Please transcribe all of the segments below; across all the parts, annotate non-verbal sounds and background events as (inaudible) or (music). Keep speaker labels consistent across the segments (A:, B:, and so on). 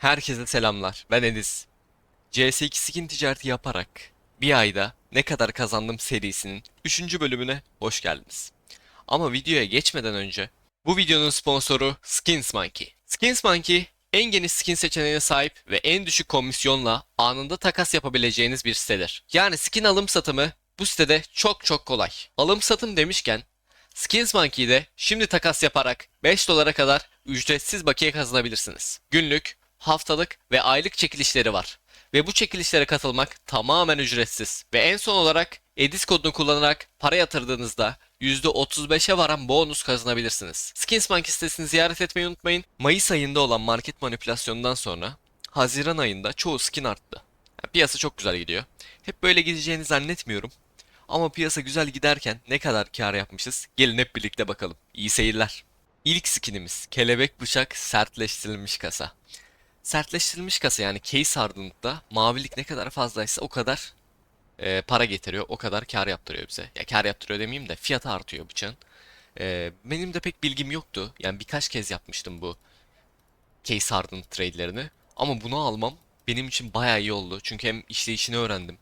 A: Herkese selamlar. Ben Enis. CS2 skin ticareti yaparak bir ayda ne kadar kazandım serisinin 3. bölümüne hoş geldiniz. Ama videoya geçmeden önce bu videonun sponsoru Skins Monkey. Skins Monkey en geniş skin seçeneğine sahip ve en düşük komisyonla anında takas yapabileceğiniz bir sitedir. Yani skin alım satımı bu sitede çok çok kolay. Alım satım demişken Skins Monkey'de şimdi takas yaparak 5 dolara kadar ücretsiz bakiye kazanabilirsiniz. Günlük, haftalık ve aylık çekilişleri var. Ve bu çekilişlere katılmak tamamen ücretsiz. Ve en son olarak Edis kodunu kullanarak para yatırdığınızda %35'e varan bonus kazanabilirsiniz. Skins Monkey sitesini ziyaret etmeyi unutmayın. Mayıs ayında olan market manipülasyonundan sonra Haziran ayında çoğu skin arttı. Yani piyasa çok güzel gidiyor. Hep böyle gideceğini zannetmiyorum. Ama piyasa güzel giderken ne kadar kar yapmışız? Gelin hep birlikte bakalım. İyi seyirler. İlk skinimiz kelebek bıçak sertleştirilmiş kasa. Sertleştirilmiş kasa yani case hardınlıkta mavilik ne kadar fazlaysa o kadar e, para getiriyor. O kadar kar yaptırıyor bize. Ya kar yaptırıyor demeyeyim de fiyatı artıyor bıçağın. E, benim de pek bilgim yoktu. Yani birkaç kez yapmıştım bu case hardened trade'lerini. Ama bunu almam benim için bayağı iyi oldu. Çünkü hem işleyişini öğrendim.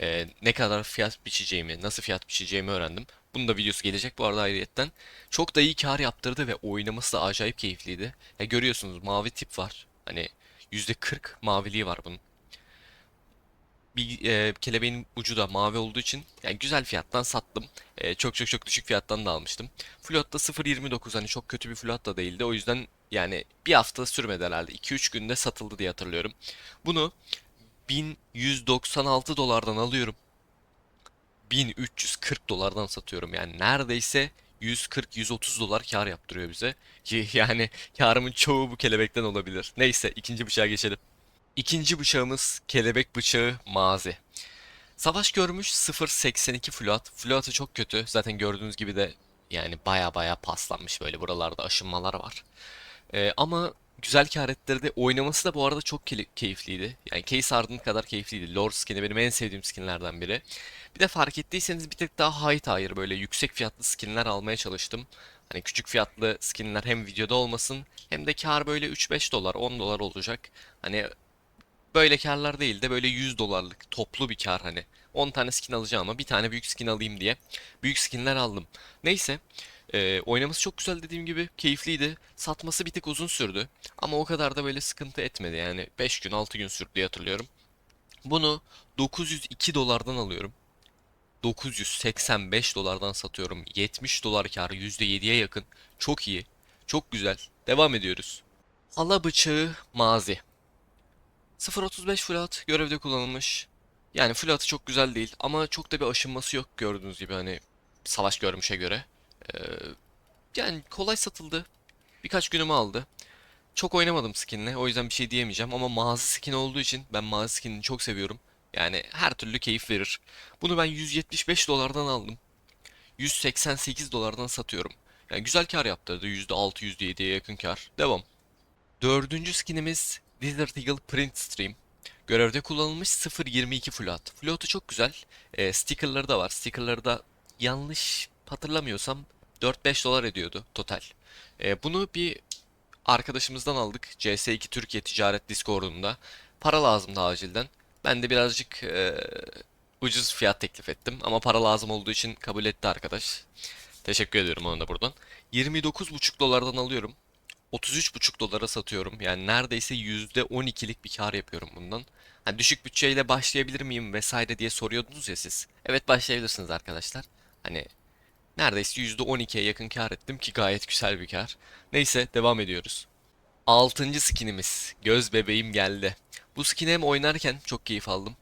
A: Ee, ne kadar fiyat biçeceğimi, nasıl fiyat biçeceğimi öğrendim. Bunun da videosu gelecek bu arada ayrıyetten. Çok da iyi kar yaptırdı ve oynaması da acayip keyifliydi. Ya görüyorsunuz mavi tip var. Hani %40 maviliği var bunun. Bir e, kelebeğin ucu da mavi olduğu için yani güzel fiyattan sattım. E, çok çok çok düşük fiyattan da almıştım. Flotta 0.29 hani çok kötü bir flot da değildi. O yüzden yani bir hafta sürmedi herhalde. 2-3 günde satıldı diye hatırlıyorum. Bunu 1196 dolardan alıyorum. 1340 dolardan satıyorum. Yani neredeyse 140-130 dolar kar yaptırıyor bize. Ki (laughs) yani karımın çoğu bu kelebekten olabilir. Neyse ikinci bıçağa geçelim. İkinci bıçağımız kelebek bıçağı mazi. Savaş görmüş 0.82 float. Float'ı çok kötü. Zaten gördüğünüz gibi de yani baya baya paslanmış böyle buralarda aşınmalar var. Ee, ama güzel kar ettirdi. Oynaması da bu arada çok keyif- keyifliydi. Yani Case Harden kadar keyifliydi. Lord skin'i benim en sevdiğim skinlerden biri. Bir de fark ettiyseniz bir tık daha high tier böyle yüksek fiyatlı skinler almaya çalıştım. Hani küçük fiyatlı skinler hem videoda olmasın hem de kar böyle 3-5 dolar 10 dolar olacak. Hani böyle karlar değil de böyle 100 dolarlık toplu bir kar hani. 10 tane skin alacağım ama bir tane büyük skin alayım diye büyük skinler aldım. Neyse ee, oynaması çok güzel dediğim gibi keyifliydi. Satması bir tık uzun sürdü. Ama o kadar da böyle sıkıntı etmedi yani 5 gün 6 gün sürdü diye hatırlıyorum. Bunu 902 dolardan alıyorum. 985 dolardan satıyorum. 70 dolar kar %7'ye yakın. Çok iyi. Çok güzel. Devam ediyoruz. Hala bıçağı mazi. 0.35 float görevde kullanılmış. Yani floatı çok güzel değil ama çok da bir aşınması yok gördüğünüz gibi hani savaş görmüşe göre. Ee, yani kolay satıldı. Birkaç günümü aldı. Çok oynamadım skinle o yüzden bir şey diyemeyeceğim ama mazi skin olduğu için ben mazi skinini çok seviyorum. Yani her türlü keyif verir. Bunu ben 175 dolardan aldım. 188 dolardan satıyorum. Yani güzel kar yaptırdı. %6 %7'ye yakın kar. Devam. Dördüncü skinimiz Desert Eagle Print Stream. Görevde kullanılmış 0.22 float. Float'u çok güzel. E, stickerları da var. Stickerları da yanlış hatırlamıyorsam 4-5 dolar ediyordu total. E, bunu bir arkadaşımızdan aldık. CS2 Türkiye Ticaret Discord'unda. Para lazımdı acilden. Ben de birazcık e, ucuz fiyat teklif ettim. Ama para lazım olduğu için kabul etti arkadaş. Teşekkür ediyorum ona da buradan. 29,5 dolardan alıyorum. 33,5 dolara satıyorum. Yani neredeyse %12'lik bir kar yapıyorum bundan. Hani düşük bütçeyle başlayabilir miyim vesaire diye soruyordunuz ya siz. Evet başlayabilirsiniz arkadaşlar. Hani neredeyse %12'ye yakın kar ettim ki gayet güzel bir kar. Neyse devam ediyoruz. Altıncı skinimiz. Göz bebeğim geldi. Bu skin hem oynarken çok keyif aldım.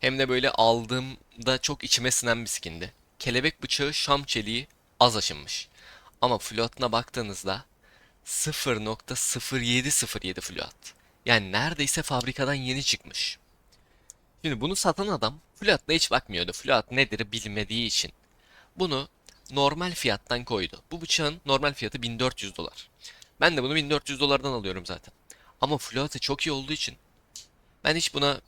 A: Hem de böyle aldığımda çok içime sinen bir skindi. Kelebek bıçağı şam çeliği az aşınmış. Ama floatına baktığınızda 0.0707 float. Yani neredeyse fabrikadan yeni çıkmış. Şimdi bunu satan adam floatına hiç bakmıyordu. Float nedir bilmediği için. Bunu normal fiyattan koydu. Bu bıçağın normal fiyatı 1400 dolar. Ben de bunu 1400 dolardan alıyorum zaten. Ama floatı çok iyi olduğu için ben hiç buna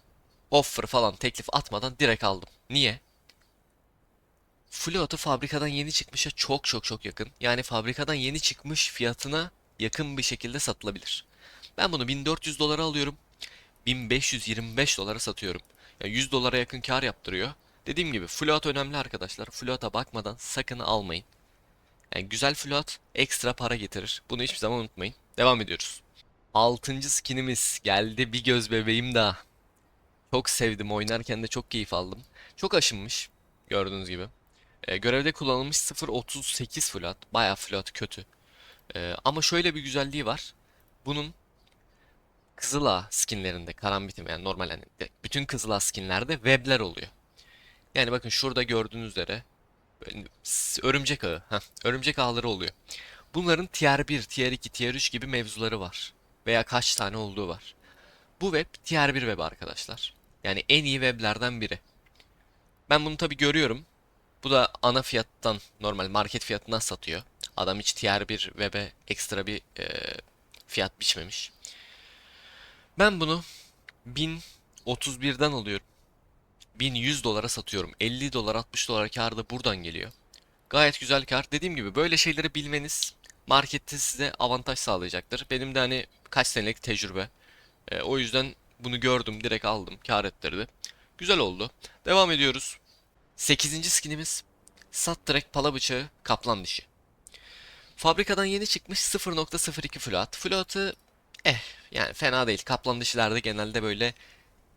A: offer falan teklif atmadan direkt aldım. Niye? Float'u fabrikadan yeni çıkmışa çok çok çok yakın. Yani fabrikadan yeni çıkmış fiyatına yakın bir şekilde satılabilir. Ben bunu 1400 dolara alıyorum. 1525 dolara satıyorum. Yani 100 dolara yakın kar yaptırıyor. Dediğim gibi float önemli arkadaşlar. Float'a bakmadan sakın almayın. Yani güzel float ekstra para getirir. Bunu hiçbir zaman unutmayın. Devam ediyoruz. Altıncı skinimiz geldi bir göz bebeğim daha. Çok sevdim oynarken de çok keyif aldım. Çok aşınmış gördüğünüz gibi. Ee, görevde kullanılmış 0.38 float. Bayağı float kötü. Ee, ama şöyle bir güzelliği var. Bunun Kızıla skinlerinde karambitim yani normal de- bütün Kızıla skinlerde webler oluyor. Yani bakın şurada gördüğünüz üzere örümcek ağı. Heh, örümcek ağları oluyor. Bunların tier 1, tier 2, tier 3 gibi mevzuları var. Veya kaç tane olduğu var. Bu web tier 1 web arkadaşlar. Yani en iyi weblerden biri. Ben bunu tabi görüyorum. Bu da ana fiyattan, normal market fiyatından satıyor. Adam hiç tier 1 web'e ekstra bir e, fiyat biçmemiş. Ben bunu 1031'den alıyorum. 1100 dolara satıyorum. 50 dolar 60 dolar kar da buradan geliyor. Gayet güzel kar. Dediğim gibi böyle şeyleri bilmeniz markette size avantaj sağlayacaktır. Benim de hani kaç senelik tecrübe. E, o yüzden bunu gördüm direkt aldım. Kar ettirdi. Güzel oldu. Devam ediyoruz. 8. skinimiz Sat direkt pala bıçağı kaplan dişi. Fabrikadan yeni çıkmış 0.02 float. Float'ı eh yani fena değil. Kaplan dişilerde genelde böyle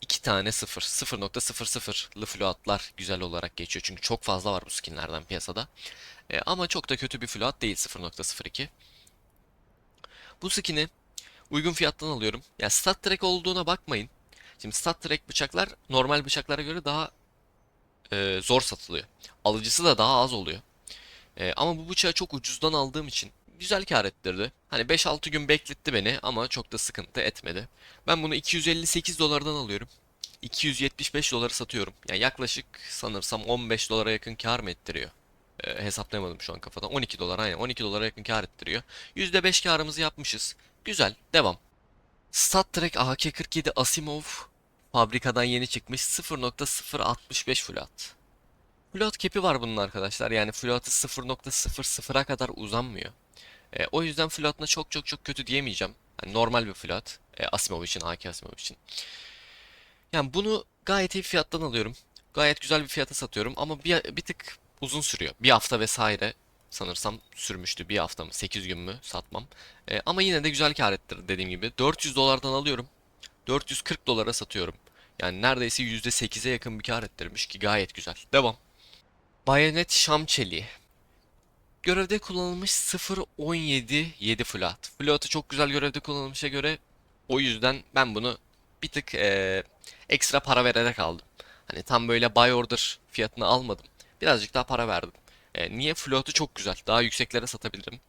A: iki tane 0, 0.00'lı floatlar güzel olarak geçiyor. Çünkü çok fazla var bu skinlerden piyasada. E, ama çok da kötü bir float değil 0.02. Bu skin'i uygun fiyattan alıyorum. Ya stat track olduğuna bakmayın. Şimdi stat track bıçaklar normal bıçaklara göre daha e, zor satılıyor. Alıcısı da daha az oluyor. E, ama bu bıçağı çok ucuzdan aldığım için güzel kar ettirdi. Hani 5-6 gün bekletti beni ama çok da sıkıntı etmedi. Ben bunu 258 dolardan alıyorum. 275 dolara satıyorum. Yani yaklaşık sanırsam 15 dolara yakın kar mı ettiriyor? E, hesaplayamadım şu an kafadan. 12 dolar aynen 12 dolara yakın kar ettiriyor. %5 karımızı yapmışız. Güzel devam. Stat Trek AK-47 Asimov fabrikadan yeni çıkmış 0.065 float. Float cap'i var bunun arkadaşlar. Yani float'ı 0.00'a kadar uzanmıyor. E, o yüzden float'ına çok çok çok kötü diyemeyeceğim. Yani normal bir float. E, Asimov için, AK Asimov için. Yani bunu gayet iyi fiyattan alıyorum. Gayet güzel bir fiyata satıyorum ama bir, bir tık uzun sürüyor. Bir hafta vesaire sanırsam sürmüştü. Bir hafta mı, 8 gün mü satmam. E, ama yine de güzel kar ettirdi dediğim gibi. 400 dolardan alıyorum. 440 dolara satıyorum. Yani neredeyse %8'e yakın bir kar ettirmiş ki gayet güzel. Devam. Bayonet Şam Çeliği. Görevde kullanılmış 0.17 7 float. Float'ı çok güzel görevde kullanılmışa göre o yüzden ben bunu bir tık eee, ekstra para vererek aldım. Hani tam böyle buy order fiyatını almadım. Birazcık daha para verdim. E, niye? Float'u çok güzel. Daha yükseklere satabilirim.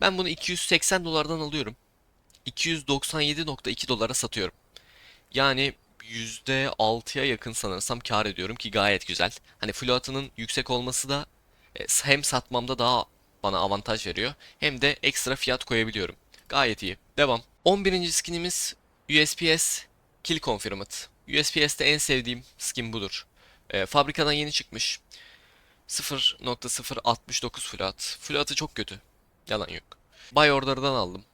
A: Ben bunu 280 dolardan alıyorum. 297.2 dolara satıyorum. Yani %6'ya yakın sanırsam kar ediyorum ki gayet güzel. Hani float'ının yüksek olması da e, hem satmamda daha bana avantaj veriyor hem de ekstra fiyat koyabiliyorum. Gayet iyi. Devam. 11. skinimiz USPS Kill Confirmed. USPS'te en sevdiğim skin budur. E, fabrikadan yeni çıkmış. 0.069 float. Float'ı çok kötü. Yalan yok. Buy order'dan aldım.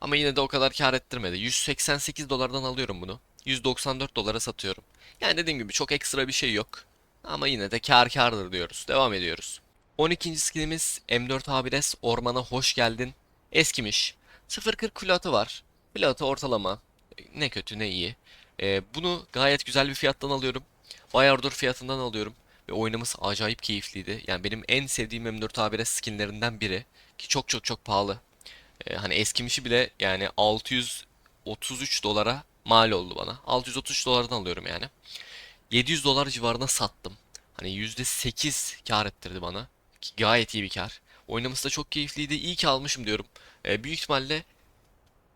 A: Ama yine de o kadar kar ettirmedi. 188 dolardan alıyorum bunu. 194 dolara satıyorum. Yani dediğim gibi çok ekstra bir şey yok. Ama yine de kar kardır diyoruz. Devam ediyoruz. 12. skinimiz M4 A1S Ormana hoş geldin. Eskimiş. 0.40 floatı var. Floatı ortalama. Ne kötü ne iyi. Ee, bunu gayet güzel bir fiyattan alıyorum. Bayağıdır fiyatından alıyorum. Ve oynaması acayip keyifliydi. Yani benim en sevdiğim M4 A1S skinlerinden biri. Ki çok çok çok pahalı. Ee, hani eskimişi bile yani 633 dolara mal oldu bana. 633 dolardan alıyorum yani. 700 dolar civarına sattım. Hani %8 kar ettirdi bana. Ki gayet iyi bir kar. Oynaması da çok keyifliydi. İyi ki almışım diyorum. Ee, büyük ihtimalle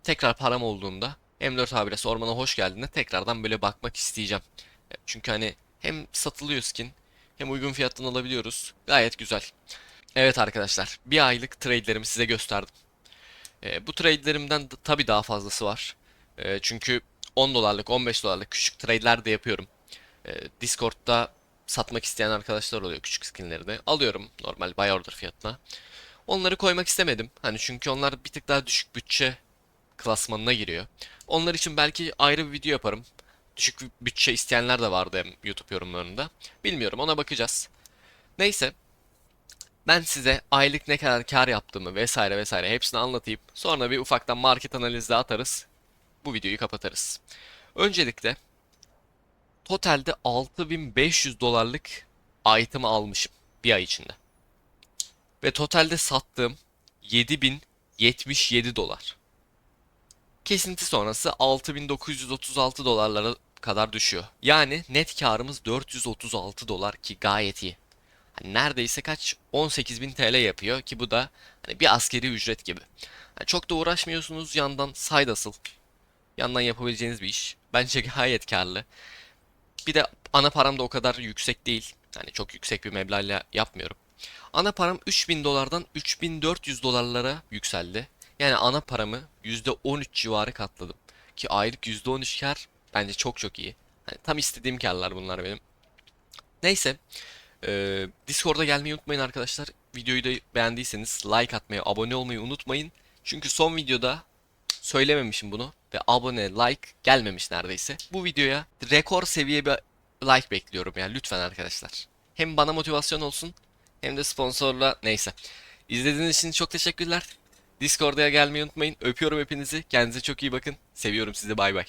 A: tekrar param olduğunda M4 abilesi ormana hoş geldiğinde tekrardan böyle bakmak isteyeceğim. E, Çünkü hani hem satılıyor skin hem uygun fiyattan alabiliyoruz. Gayet güzel. Evet arkadaşlar bir aylık trade'lerimi size gösterdim. E, bu trade'lerimden tabii daha fazlası var. E, çünkü 10 dolarlık 15 dolarlık küçük trade'ler de yapıyorum. E, Discord'da satmak isteyen arkadaşlar oluyor küçük skinleri. Alıyorum normal buy order fiyatına. Onları koymak istemedim. Hani çünkü onlar bir tık daha düşük bütçe klasmanına giriyor. Onlar için belki ayrı bir video yaparım. düşük bütçe isteyenler de vardı hem YouTube yorumlarında. Bilmiyorum ona bakacağız. Neyse ben size aylık ne kadar kar yaptığımı vesaire vesaire hepsini anlatayım. Sonra bir ufaktan market analizi atarız. Bu videoyu kapatırız. Öncelikle totalde 6500 dolarlık item almışım bir ay içinde. Ve totalde sattığım 7077 dolar. Kesinti sonrası 6936 dolarlara kadar düşüyor. Yani net karımız 436 dolar ki gayet iyi. Hani neredeyse kaç 18.000 TL yapıyor ki bu da hani bir askeri ücret gibi. Hani çok da uğraşmıyorsunuz yandan side hustle. Yandan yapabileceğiniz bir iş. Bence (laughs) gayet karlı. Bir de ana param da o kadar yüksek değil. Hani çok yüksek bir meblağla yapmıyorum. Ana param 3000 dolardan 3400 dolarlara yükseldi. Yani ana paramı %13 civarı katladım. Ki aylık %13 kar bence çok çok iyi. Hani tam istediğim karlar bunlar benim. Neyse. Ee, Discord'a gelmeyi unutmayın arkadaşlar. Videoyu da beğendiyseniz like atmayı, abone olmayı unutmayın. Çünkü son videoda söylememişim bunu ve abone, like gelmemiş neredeyse. Bu videoya rekor seviye bir like bekliyorum yani lütfen arkadaşlar. Hem bana motivasyon olsun hem de sponsorla neyse. İzlediğiniz için çok teşekkürler. Discord'a gelmeyi unutmayın. Öpüyorum hepinizi. Kendinize çok iyi bakın. Seviyorum sizi. Bay bay.